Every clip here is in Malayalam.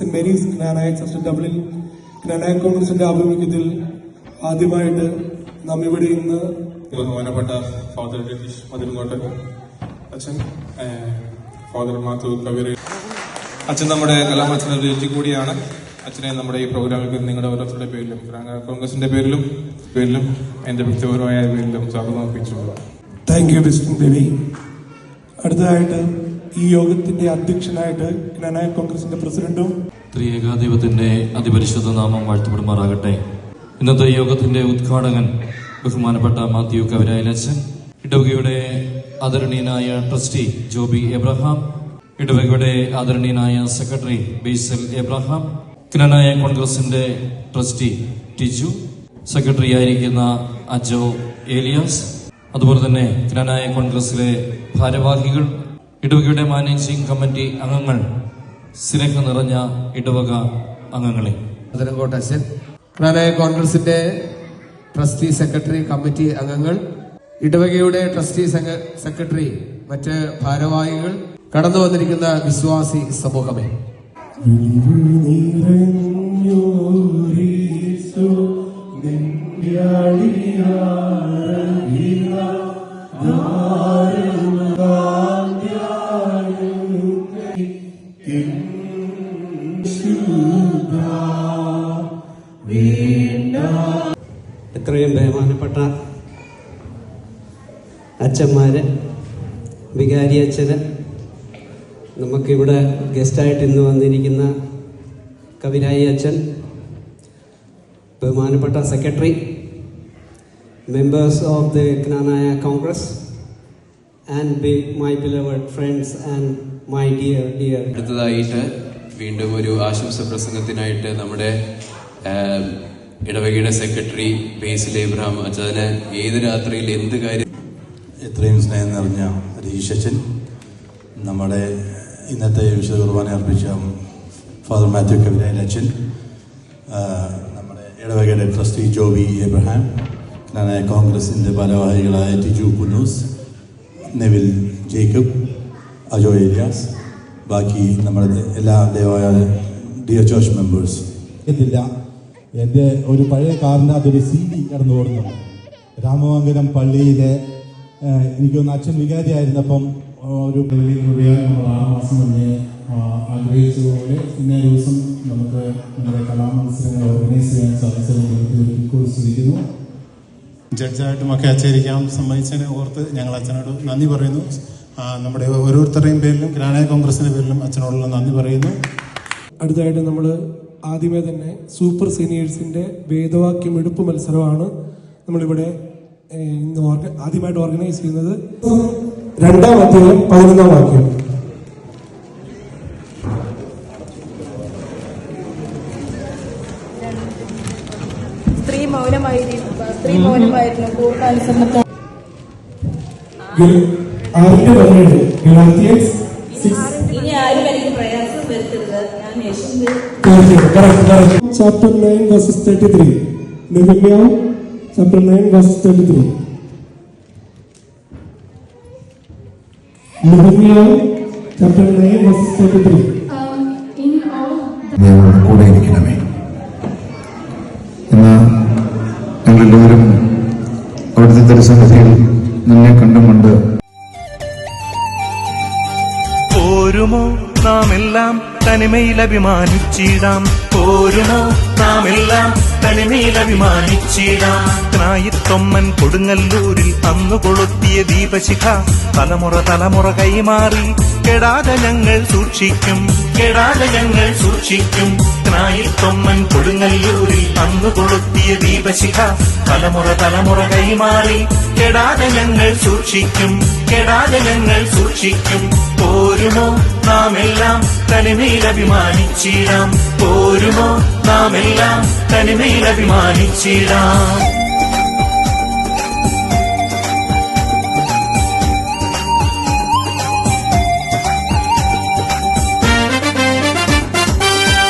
Saint Mary's Knanaya church Dublin Knanaya കോൺഗ്രസിന്റെ ആഭിമുഖ്യത്തിൽ ആദ്യമായിട്ട് നാം ഇവിടെ ഇന്ന് ബഹുമാനപ്പെട്ട ഫാദർ രതീഷ് മതിൽങ്കോട്ടൻ അച്ഛൻ ഫാദർ മാത്തു കവിര അച്ഛൻ നമ്മുടെ കലാമച്ഛൻ ഒരു കൂടിയാണ്. അച്ഛനെ നമ്മുടെ ഈ പ്രോഗ്രാമിൽ നിങ്ങളുടെ ഓരോരുത്തരുടെ പേരിലും കോൺഗ്രസിന്റെ പേരിലും പേരിലും എന്റെ വ്യക്തിപരമായ പേരിലും സ്വാഗതം അർപ്പിച്ചു താങ്ക് യു വിഷ്ണു ദേവി അടുത്തതായിട്ട് ഈ യോഗത്തിന്റെ അധ്യക്ഷനായിട്ട് ജ്ഞാനായ കോൺഗ്രസിന്റെ പ്രസിഡന്റും ത്രിയേകാദൈവത്തിന്റെ അതിപരിശുദ്ധ നാമം വാഴ്ത്തപ്പെടുമാറാകട്ടെ. ഇന്നത്തെ യോഗത്തിന്റെ ഉദ്ഘാടകൻ ബഹുമാനപ്പെട്ട മാത്യു കവിരായലച്ചൻ ഇടവകയുടെ ആദരണീയനായ ട്രസ്റ്റി ജോബി എബ്രഹാം ഇടവകയുടെ ആദരണീയനായ സെക്രട്ടറി ബേസൽ എബ്രഹാം കിരണായ കോൺഗ്രസിന്റെ ട്രസ്റ്റി ടിജു സെക്രട്ടറി ആയിരിക്കുന്ന അജോ ഏലിയാസ് അതുപോലെ തന്നെ കിരണായ കോൺഗ്രസിലെ ഭാരവാഹികൾ ഇടവകയുടെ മാനേജിംഗ് കമ്മിറ്റി അംഗങ്ങൾ സ്നേഹം നിറഞ്ഞ ഇടവക അംഗങ്ങളെ. അതിരങ്കോട്ട് അച്ഛൻ. ക്രാനായ കോൺഗ്രസിന്റെ ട്രസ്റ്റി സെക്രട്ടറി കമ്മിറ്റി അംഗങ്ങൾ ഇടവകയുടെ ട്രസ്റ്റി സെക്രട്ടറി മറ്റ് ഭാരവാഹികൾ കടന്നു വന്നിരിക്കുന്ന വിശ്വാസി സമൂഹമേ. എത്രയും ബഹുമാനപ്പെട്ട അച്ഛന്മാര് വികാരി അച്ഛന് നമുക്കിവിടെ ഗസ്റ്റായിട്ട് ഇന്ന് വന്നിരിക്കുന്ന കവിരായി അച്ഛൻ ബഹുമാനപ്പെട്ട secretary members of the Knanaya congress and be my beloved friends and my dear dear അടുത്തതായിട്ട് വീണ്ടും ഒരു ആശംസ പ്രസംഗത്തിനായിട്ട് നമ്മുടെ ഇടവകയുടെ സെക്രട്ടറി ബേസിൽ ഇബ്രാഹിം അച്ഛന് ഏത് രാത്രിയിൽ എന്ത് കാര്യം എത്രയും സ്നേഹം നിറഞ്ഞ രീശച്ചൻ നമ്മുടെ ഇന്നത്തെ വിശുദ്ധ കുർബാന അർപ്പിച്ച ഫാദർ മാത്യു കവിരായൻ അച്ഛൻ നമ്മുടെ ഇടവകയുടെ ട്രസ്റ്റി ജോബി എബ്രഹാം കോൺഗ്രസിന്റെ ഭാരവാഹികളായ ടിജു കുന്നൂസ് നെവിൽ ജേക്കബ് അജോ ഏരിയാസ് ബാക്കി നമ്മുടെ എല്ലാ ഡിയർ ചർച്ച് മെമ്പേഴ്സ്. എത്തില്ല എന്റെ ഒരു പഴയ കാറിന്റെ അതൊരു സി ഡി കിടന്നു ഓടുന്നുണ്ട് രാമമംഗലം പള്ളിയിലെ എനിക്കൊന്ന് അച്ഛൻ വികാരിയായിരുന്നപ്പം ഒരു ആഗ്രഹിച്ചതുപോലെ ഇന്നേ ദിവസം നമുക്ക് നമ്മുടെ കലാമത്സരങ്ങൾ ഓർഗനൈസ് ചെയ്യാൻ സാധിച്ചത് ജഡ്ജായിട്ടും ഒക്കെ അച്ചേരിക്കാൻ സമ്മതിച്ചതിനെ ഓർത്ത് ഞങ്ങൾ അച്ഛനോട് നന്ദി പറയുന്നു. നമ്മുടെ ഓരോരുത്തരുടെയും പേരിലും ഗ്രാനായ കോൺഗ്രസിന്റെ പേരിലും അച്ഛനോടുള്ള നന്ദി പറയുന്നു. അടുത്തതായിട്ട് നമ്മൾ ആദ്യമേ തന്നെ സൂപ്പർ സീനിയേഴ്സിന്റെ വേദവാക്യം എടുപ്പ് മത്സരമാണ് നമ്മളിവിടെ ഇന്ന് ആദ്യമായിട്ട് ഓർഗനൈസ് ചെയ്യുന്നത്. രണ്ടാം അധ്യായം പതിനൊന്നാം വാക്യം. സ്ത്രീ മൗനമായിരുന്നു സ്ത്രീ മൗനമായിരുന്നു പൂർണ അനുസരണത്തോടെ ആറിന്റെ പതിനേഴ് Galatians chapter nine verses thirty three നെഹമ്യാവ് chapter nine verses thirty three നെഹമ്യാവ് chapter nine verses thirty three ഞങ്ങളുടെ കൂടെ ഇരിക്കണമേ. ഇന്ന് ഞങ്ങളെല്ലാവരും അവിടുത്തെ തിരുസന്നിധിയിൽ നിന്നെ കണ്ടുമുണ്ട് പോരുമോ? നാം എല്ലാം തനിമയിൽ അഭിമാനിച്ചിടാം. പോരുമോ? നാം എല്ലാം തനിമയിൽ അഭിമാനിച്ചിടാം. ായിത്തൊമ്മൻ കൊടുങ്ങല്ലൂരിൽ അന്നു കൊളുത്തിയ ദീപശിഖ തലമുറ തലമുറ കൈമാറി കെടാതെ ഞങ്ങൾ സൂക്ഷിക്കും കെടാതെ ഞങ്ങൾ സൂക്ഷിക്കും. നായിത്തൊമ്മൻ കൊടുങ്ങല്ലൂരിൽ അന്നു കൊളുത്തിയ ദീപശിഖ തലമുറ തലമുറ കൈമാറി കെടാതെ ഞങ്ങൾ സൂക്ഷിക്കും കെടാതെ ഞങ്ങൾ സൂക്ഷിക്കും. പോരുമോ? നാം എല്ലാം തനിമയിൽ അഭിമാനിച്ചിടാം. പോരുമോ? നാം എല്ലാം തനിമയിൽ അഭിമാനിച്ചിടാം.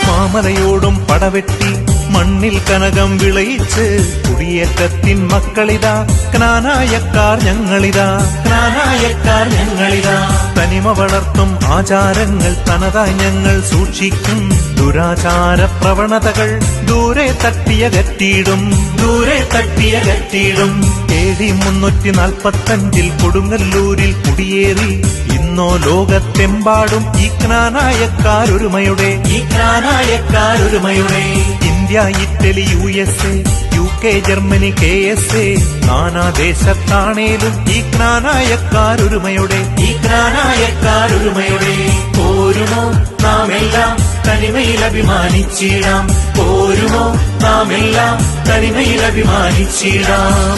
മാമലയോടും പടവെട്ടി മണ്ണിൽ കനകം വിളയിച്ച് കുടിയേറ്റത്തിൻ മക്കളിതാ. ക്നാനായക്കാർ ഞങ്ങളിതാ. ക്നാനായക്കാർ ഞങ്ങളിതാ. തനിമ വളർത്തും ആചാരങ്ങൾ തനതായി ഞങ്ങൾ സൂക്ഷിക്കും. ദുരാചാര പ്രവണതകൾ ദൂരെ തട്ടിയകറ്റിയിടും ദൂരെ തട്ടിയകറ്റിയിടും എ ഡി മുന്നൂറ്റി നാൽപ്പത്തഞ്ചിൽ കൊടുങ്ങല്ലൂരിൽ കുടിയേറി. ഇന്നോ ലോകത്തെമ്പാടും ഈ ക്നാനായക്കാരൊരുമയുടെ. ഈ ജ്ഞാനായക്കാരൊരുമയുടെ India Italy U S A U K Germany K S A നാനാദേശത്താണേലും ഈ ജ്ഞാനായക്കാരൊരുമയുടെ ഈ ജ്ഞാനായക്കാരൊരുമയുടെ. പോരുമോ നാം എല്ലാം തനിമയിൽ അഭിമാനിച്ചിടാം പോരുമോ നാം എല്ലാം തനിമയിൽ അഭിമാനിച്ചിടാം